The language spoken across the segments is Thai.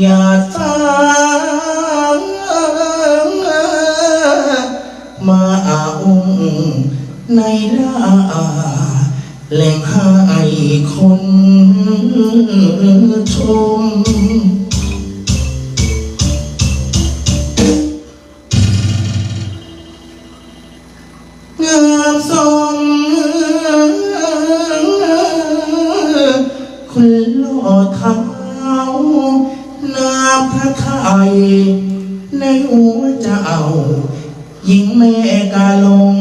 อย่าสร้างมาอาอุ้งในลาแหล่งให้คนชม พระไทยในหัวเจ้าหญิงแม่กาลง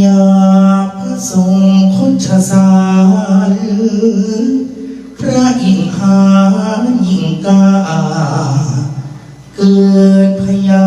อยากพระทรงคนชาสารพระอิงหายิ่งกา เกิดพญา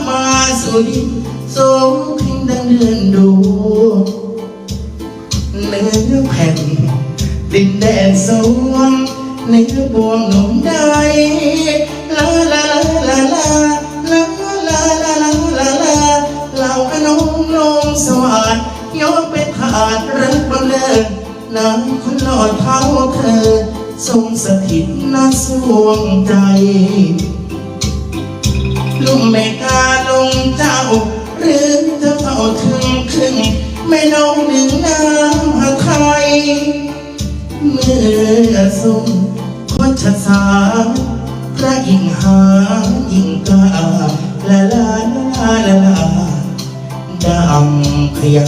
สุดินทรงพิงดังเดือนดูเนื้อแผ่นดินแดนสวงในบวงหนุ่มใดลาลาลาลาลาลาลาลาลาลาลาเหล่าอนงลงสวัสดยกเป็นขาดรักบำเนินนางคนหลอดเท้าเธอ ทรงสถิตณสวงใจ ลุงไม่กล้า ไม่น้องหนึ่งน้ำหาใครเมื่อทรงพชสารพระอิงหายิ่งกาลาลาลาลาลาดังพยา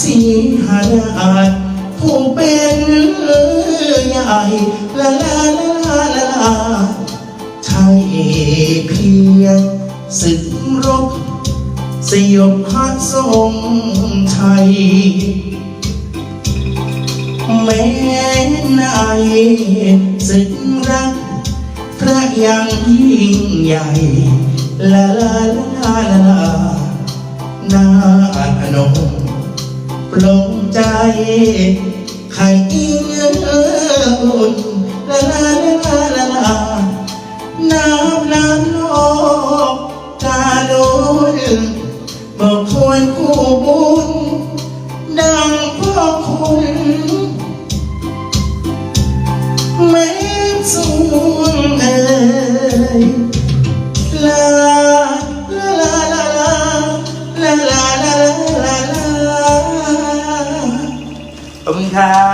สีหาราชผู้เป็นใหญ่ลาลาลาลาลาลาใช่เพียงศึกรบสยบพัดทรง แม้ในศึกรักพระยังยิ่งใหญ่ลาลาลาลาลานาอนงปลงใจใครยิ่งอุ่นลาลาลาลาลาน้ำน้ำโลกกาลุนบอกควรคู่บุญดัง ไม่สวงเอ่ยลาลาลาลาลาลาลาลาลาขอบคุณครั